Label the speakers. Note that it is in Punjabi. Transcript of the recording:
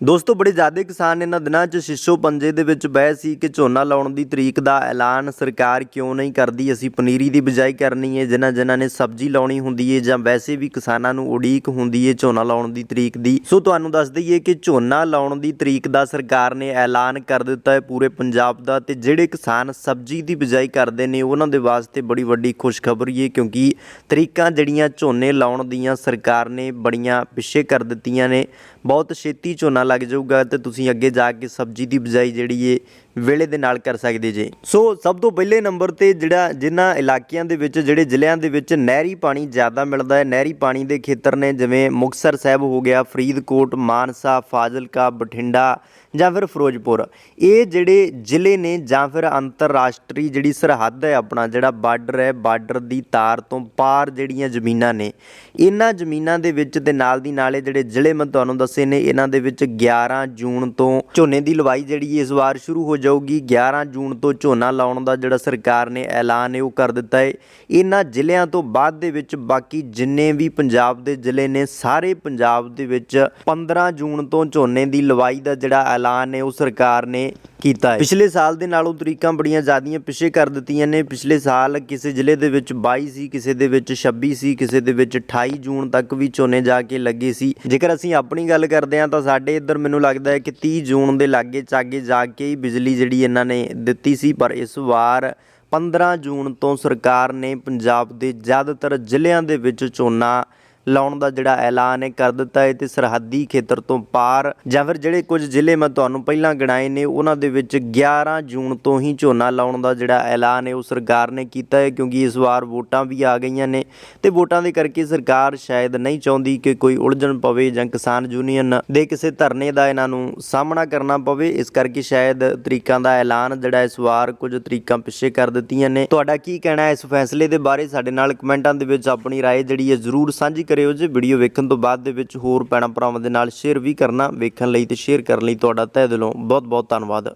Speaker 1: ਦੋਸਤੋ, ਬੜੇ ਜ਼ਿਆਦਾ ਕਿਸਾਨ ਇਹਨਾਂ ਦਿਨਾਂ 'ਚ ਸ਼ਿਸ਼ੋ ਪੰਜੇ ਦੇ ਵਿੱਚ ਬਹਿ ਸੀ ਕਿ ਝੋਨਾ ਲਾਉਣ ਦੀ ਤਰੀਕ ਦਾ ਐਲਾਨ ਸਰਕਾਰ ਕਿਉਂ ਨਹੀਂ ਕਰਦੀ? ਅਸੀਂ ਪਨੀਰੀ ਦੀ ਬਿਜਾਈ ਕਰਨੀ ਹੈ ਜਿਨ੍ਹਾਂ ਜਿਨ੍ਹਾਂ ਨੇ ਸਬਜ਼ੀ ਲਾਉਣੀ ਹੁੰਦੀ ਹੈ ਜਾਂ ਵੈਸੇ ਵੀ ਕਿਸਾਨਾਂ ਨੂੰ ਉਡੀਕ ਹੁੰਦੀ ਹੈ ਝੋਨਾ ਲਾਉਣ ਦੀ ਤਰੀਕ ਦੀ। ਸੋ, ਤੁਹਾਨੂੰ ਦੱਸ ਦਈਏ ਕਿ ਝੋਨਾ ਲਾਉਣ ਦੀ ਤਰੀਕ ਦਾ ਸਰਕਾਰ ਨੇ ਐਲਾਨ ਕਰ ਦਿੱਤਾ ਹੈ ਪੂਰੇ ਪੰਜਾਬ ਦਾ ਤੇ ਜਿਹੜੇ ਕਿਸਾਨ ਸਬਜ਼ੀ ਦੀ ਬਿਜਾਈ ਕਰਦੇ ਨੇ, ਉਹਨਾਂ ਦੇ ਵਾਸਤੇ ਬੜੀ ਵੱਡੀ ਖੁਸ਼ਖਬਰੀ ਹੈ ਕਿਉਂਕਿ ਤਰੀਕਾਂ ਜਿਹੜੀਆਂ ਝੋਨੇ ਲਾਉਣ ਦੀਆਂ ਸਰਕਾਰ ਨੇ ਬੜੀਆਂ ਪਿੱਛੇ ਕਰ ਦਿੱਤੀਆਂ ਨੇ। ਬਹੁਤ ਛੇਤੀ ਝੋਨਾ ਲੱਗ ਜਾਊਗਾ ਤੇ ਤੁਸੀਂ ਅੱਗੇ ਜਾ ਕੇ ਸਬਜ਼ੀ ਦੀ ਬਿਜਾਈ ਜਿਹੜੀ ਏ ਵੇਲੇ ਦੇ ਨਾਲ ਕਰ ਸਕਦੇ ਜੇ। ਸੋ ਸਭ ਤੋਂ ਪਹਿਲੇ ਨੰਬਰ ਤੇ ਜਿਹੜਾ ਜਿਨ੍ਹਾਂ ਇਲਾਕਿਆਂ ਦੇ ਵਿੱਚ, ਜਿਹੜੇ ਜ਼ਿਲ੍ਹਿਆਂ ਦੇ ਵਿੱਚ ਨਹਿਰੀ ਪਾਣੀ ਜ਼ਿਆਦਾ ਮਿਲਦਾ ਹੈ, ਨਹਿਰੀ ਪਾਣੀ ਦੇ ਖੇਤਰ ਨੇ ਜਿਵੇਂ ਮੁਕਤਸਰ ਸਾਹਿਬ ਹੋ ਗਿਆ, ਫਰੀਦਕੋਟ, ਮਾਨਸਾ, ਫਾਜ਼ਿਲਕਾ, ਬਠਿੰਡਾ ਜਾਂ ਫਿਰ ਫਿਰੋਜ਼ਪੁਰ। ਇਹ ਜਿਹੜੇ ਜ਼ਿਲ੍ਹੇ ਨੇ ਜਾਂ ਫਿਰ ਅੰਤਰਰਾਸ਼ਟਰੀ ਜਿਹੜੀ ਸਰਹੱਦ ਹੈ ਆਪਣਾ, ਜਿਹੜਾ ਬਾਰਡਰ ਹੈ, ਬਾਰਡਰ ਦੀ ਤਾਰ ਤੋਂ ਪਾਰ ਜਿਹੜੀਆਂ ਜ਼ਮੀਨਾਂ ਨੇ, ਇਹਨਾਂ ਜ਼ਮੀਨਾਂ ਦੇ ਵਿੱਚ ਤੇ ਨਾਲ ਦੀ ਨਾਲੇ ਜਿਹੜੇ ਜ਼ਿਲ੍ਹੇ ਮੈਂ ਤੁਹਾਨੂੰ ਦੱਸੇ ਨੇ, ਇਹਨਾਂ ਦੇ ਵਿੱਚ 11 ਜੂਨ ਤੋਂ ਝੋਨੇ ਦੀ ਲਵਾਈ ਜਿਹੜੀ ਇਸ ਵਾਰ ਸ਼ੁਰੂ ਹੋ ਜਾਊਗੀ। 11 ਜੂਨ ਤੋਂ ਝੋਨਾ ਲਾਉਣ ਦਾ ਜਿਹੜਾ ਸਰਕਾਰ ਨੇ ਐਲਾਨ ਹੈ, ਉਹ ਕਰ ਦਿੱਤਾ ਹੈ। ਇਹਨਾਂ ਜ਼ਿਲ੍ਹਿਆਂ ਤੋਂ ਬਾਅਦ ਦੇ ਵਿੱਚ ਬਾਕੀ ਜਿੰਨੇ ਵੀ ਪੰਜਾਬ ਦੇ ਜ਼ਿਲ੍ਹੇ ਨੇ, ਸਾਰੇ ਪੰਜਾਬ ਦੇ ਵਿੱਚ 15 ਜੂਨ ਤੋਂ ਝੋਨੇ ਦੀ ਲਵਾਈ ਦਾ ਜਿਹੜਾ ਐਲਾਨ ਹੈ, ਉਹ ਸਰਕਾਰ ਨੇ ਕੀਤਾ ਹੈ। ਪਿਛਲੇ ਸਾਲ ਦੇ ਨਾਲੋਂ ਤਰੀਕਾਂ ਬੜੀਆਂ ਜ਼ਿਆਦੀਆਂ ਪਿੱਛੇ ਕਰ ਦਿੱਤੀਆਂ ਨੇ। ਪਿਛਲੇ ਸਾਲ ਕਿਸੇ ਜ਼ਿਲ੍ਹੇ ਦੇ ਵਿੱਚ 22 ਸੀ, ਕਿਸੇ ਦੇ ਵਿੱਚ 26 ਸੀ, ਕਿਸੇ ਦੇ ਵਿੱਚ 28 ਜੂਨ ਤੱਕ ਵੀ ਝੋਨੇ ਜਾ ਕੇ ਲੱਗੇ ਸੀ। ਜੇਕਰ ਅਸੀਂ ਆਪਣੀ ਗੱਲ ਕਰਦੇ ਹਾਂ ਤਾਂ ਸਾਡੇ ਇੱਧਰ ਮੈਨੂੰ ਲੱਗਦਾ ਹੈ ਕਿ 30 ਜੂਨ ਦੇ ਲਾਗੇ ਚਾਗੇ ਜਾ ਕੇ ਹੀ ਬਿਜਲੀ ਜਿਹੜੀ ਇਹਨਾਂ ਨੇ ਦਿੱਤੀ ਸੀ, ਪਰ ਇਸ ਵਾਰ 15 ਜੂਨ ਤੋਂ ਸਰਕਾਰ ਨੇ ਪੰਜਾਬ ਦੇ ਜ਼ਿਆਦਾਤਰ ਜ਼ਿਲ੍ਹਿਆਂ ਦੇ ਵਿੱਚ ਝੋਨਾ ਲਾਉਣ ਦਾ ਜਿਹੜਾ ਐਲਾਨ ਹੈ ਕਰ ਦਿੱਤਾ ਹੈ ਤੇ ਸਰਹੱਦੀ ਖੇਤਰ ਤੋਂ ਪਾਰ ਜਾਂ ਫਿਰ ਜਿਹੜੇ ਕੁਝ ਜ਼ਿਲ੍ਹੇ ਮੈਂ ਤੁਹਾਨੂੰ ਪਹਿਲਾਂ ਗਿਣਾਏ ਨੇ ਉਹਨਾਂ ਦੇ ਵਿੱਚ 11 ਜੂਨ ਤੋਂ ਹੀ ਝੋਨਾ ਲਾਉਣ ਦਾ ਜਿਹੜਾ ਐਲਾਨ ਹੈ ਉਹ ਸਰਕਾਰ ਨੇ ਕੀਤਾ ਹੈ ਕਿਉਂਕਿ ਇਸ ਵਾਰ ਵੋਟਾਂ ਵੀ ਆ ਗਈਆਂ ਨੇ ਤੇ ਵੋਟਾਂ ਦੇ ਕਰਕੇ ਸਰਕਾਰ ਸ਼ਾਇਦ ਨਹੀਂ ਚਾਹੁੰਦੀ ਕਿ ਕੋਈ ਉਲਝਣ ਪਵੇ ਜਾਂ ਕਿਸਾਨ ਯੂਨੀਅਨ ਦੇ ਕਿਸੇ ਧਰਨੇ ਦਾ ਇਹਨਾਂ ਨੂੰ ਸਾਹਮਣਾ ਕਰਨਾ ਪਵੇ ਇਸ ਕਰਕੇ ਸ਼ਾਇਦ ਤਰੀਕਾਂ ਦਾ ਐਲਾਨ ਜਿਹੜਾ ਇਸ ਵਾਰ ਕੁਝ ਤਰੀਕਾਂ ਪਿੱਛੇ ਕਰ ਦਿੱਤੀਆਂ ਨੇ ਤੁਹਾਡਾ ਕੀ ਕਹਿਣਾ ਹੈ ਇਸ ਫੈਸਲੇ ਦੇ ਬਾਰੇ ਸਾਡੇ ਨਾਲ ਕਮੈਂਟਾਂ ਦੇ ਵਿੱਚ ਆਪਣੀ رائے ਜਿਹੜੀ ਹੈ ਜ਼ਰੂਰ ਸਾਂਝੀ ਕਰਿਓ ਜੇ ਵੀਡੀਓ ਵੇਖਣ ਤੋਂ ਬਾਅਦ ਦੇ ਵਿੱਚ ਹੋਰ ਭੈਣਾਂ ਭਰਾਵਾਂ ਦੇ ਨਾਲ ਸ਼ੇਅਰ ਵੀ ਕਰਨਾ, ਵੇਖਣ ਲਈ ਤੇ ਸ਼ੇਅਰ ਕਰਨ ਲਈ ਤੁਹਾਡਾ ਤਹਿ ਦਿਲੋਂ ਬਹੁਤ ਬਹੁਤ ਧੰਨਵਾਦ।